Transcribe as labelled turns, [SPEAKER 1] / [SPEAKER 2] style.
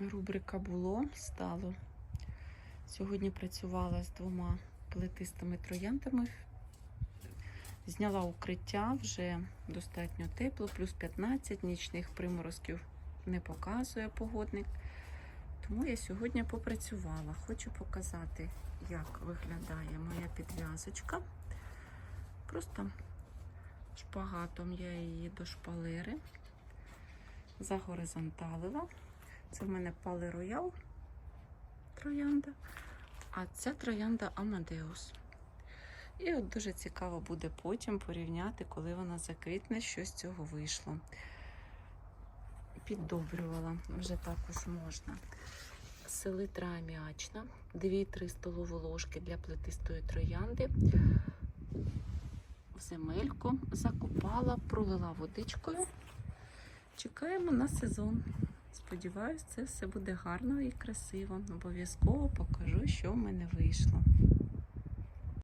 [SPEAKER 1] рубрика було, стало. Сьогодні працювала з двома плетистими трояндами. Зняла укриття вже достатньо тепло, плюс 15, нічних приморозків не показує погодник. Тому я сьогодні попрацювала. Хочу показати, як виглядає моя підв'язочка. Просто шпагатом я її до шпалери загоризонталила. Це в мене пали роял троянда, а ця троянда Амадеус. І от дуже цікаво буде потім порівняти, коли вона заквітне, що з цього вийшло. Піддобрювала вже також можна. Селитра аміачна, 2-3 столові ложки для плетистої троянди. Земельку закопала, пролила водичкою. Чекаємо на сезон. Сподіваюсь, це все буде гарно і красиво. Обов'язково покажу, що в мене вийшло.